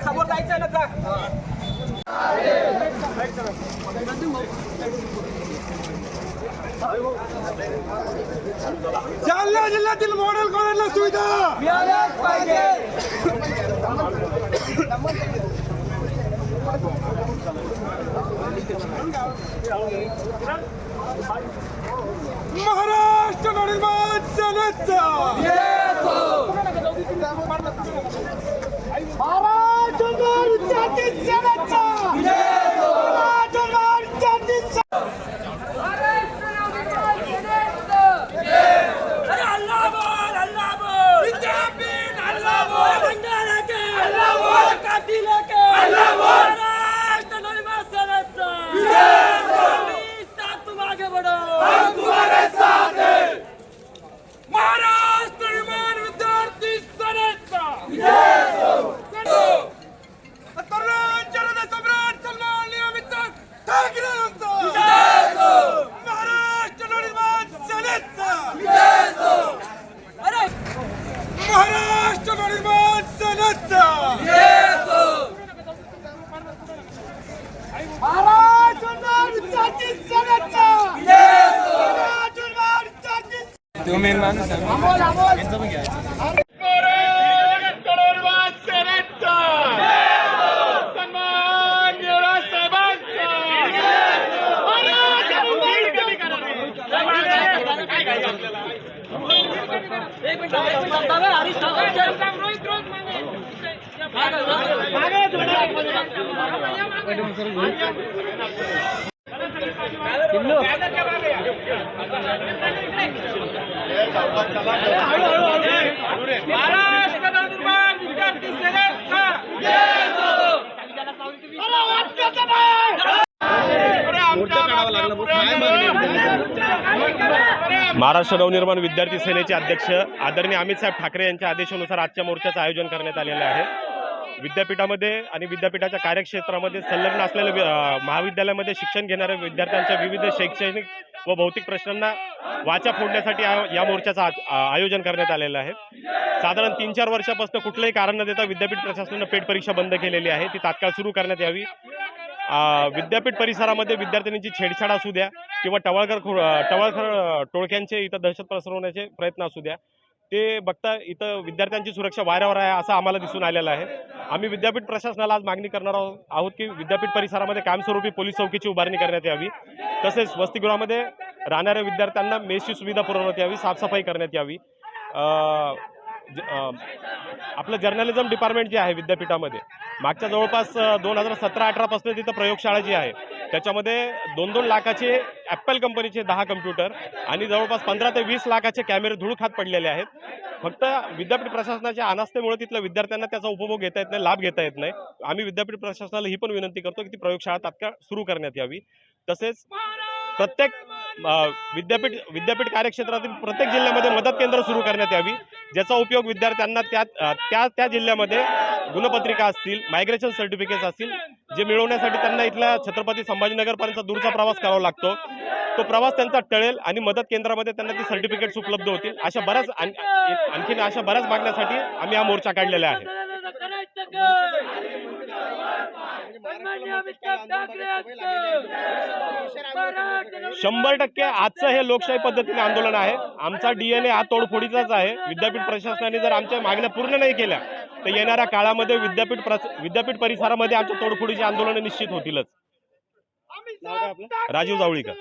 समोर जायचं ना जालना जिल्ह्यातील मॉडेल कॉलेजला सुविधा? मिळाल्याच पाहिजे महाराष्ट्र निर्माण सेनेचा Two main manus. Thank you. Maharashtra विद्यार्थी सेनेचा महाराष्ट्र नवनिर्माण विद्यार्थी सेनेचे अध्यक्ष आदरणीय अमित साहेब ठाकरे यांच्या आदेशानुसार आजच्या मोर्चाचं आयोजन करण्यात आलेलं आहे. विद्यापीठामध्ये आणि विद्यापीठाच्या कार्यक्षेत्रामध्ये संलग्न असलेल्या महाविद्यालयामध्ये शिक्षण घेणाऱ्या विद्यार्थ्यांच्या विविध शैक्षणिक व भौतिक प्रश्नांना वाचा फोडण्यासाठी या मोर्चाचं आयोजन करण्यात आलेलं आहे. साधारण तीन चार वर्षापासून कुठलंही कारण न देता विद्यापीठ प्रशासनानं पेट परीक्षा बंद केलेली आहे. ती तात्काळ सुरू करण्यात यावी. विद्यापीठ परिसरामध्ये विद्यार्थ्यांची छेडछाड असू द्या किंवा टवाळकर खो- टवाळखर टोळक्यांचे इथं दहशत पसरवण्याचे प्रयत्न असू द्या. ते बघता इथं विद्यार्थ्यांची सुरक्षा वाऱ्यावर आहे असं आम्हाला दिसून आलेलं आहे. आम्ही विद्यापीठ प्रशासनाला आज मागणी करणार आहोत की विद्यापीठ परिसरामध्ये कायमस्वरूपी पोलीस चौकीची उभारणी करण्यात यावी. तसेच वसतिगृहामध्ये राहणाऱ्या विद्यार्थ्यांना मेसची सुविधा पुरवण्यात यावी साफसफाई करण्यात यावी. आपलं जर्नलिझम डिपार्टमेंट जे आहे विद्यापीठामध्ये मागच्या जवळपास दोन हजार सतरा अठरापासून तिथं प्रयोगशाळा जी आहे त्याच्यामध्ये दोन दोन लाखाचे ॲपल कंपनीचे दहा कम्प्युटर आणि जवळपास पंधरा ते वीस लाखाचे कॅमेरे धूळखात पडलेले आहेत. फक्त विद्यापीठ प्रशासनाच्या अनास्थेमुळे तिथल्या विद्यार्थ्यांना त्याचा उपभोग घेता येत नाही लाभ घेता येत नाही. आम्ही विद्यापीठ प्रशासनाला ही पण विनंती करतो की ती प्रयोगशाळा तात्काळ सुरू करण्यात यावी. तसेच प्रत्येक विद्यापीठ विद्यापीठ कार्यक्षेत्रातील प्रत्येक जिल्ह्यामध्ये मदत केंद्र सुरू करण्यात यावी. ज्याचा उपयोग विद्यार्थ्यांना त्या त्या त्या जिल्ह्यामध्ये गुणपत्रिका असतील मायग्रेशन सर्टिफिकेट्स असतील जे मिळवण्यासाठी त्यांना इथल्या छत्रपती संभाजीनगरपर्यंत दूरचा प्रवास करावा लागतो. तो प्रवास त्यांचा टळेल आणि मदत केंद्रामध्ये त्यांना ती सर्टिफिकेट्स उपलब्ध होतील. अशा बऱ्याच आणखीन अशा बऱ्याच मागण्यासाठी आम्ही हा मोर्चा काढलेला आहे. शंभर टक्के आजचं हे लोकशाही पद्धतीने आंदोलन आहे. आमचा डीएनए हा तोडफोडीचाच आहे. विद्यापीठ प्रशासनाने जर आमच्या मागण्या पूर्ण नाही केल्या तर येणाऱ्या काळामध्ये विद्यापीठ विद्यापीठ परिसरामध्ये आमच्या तोडफोडीची आंदोलन निश्चित होतीलच. राजीव जावळीकर.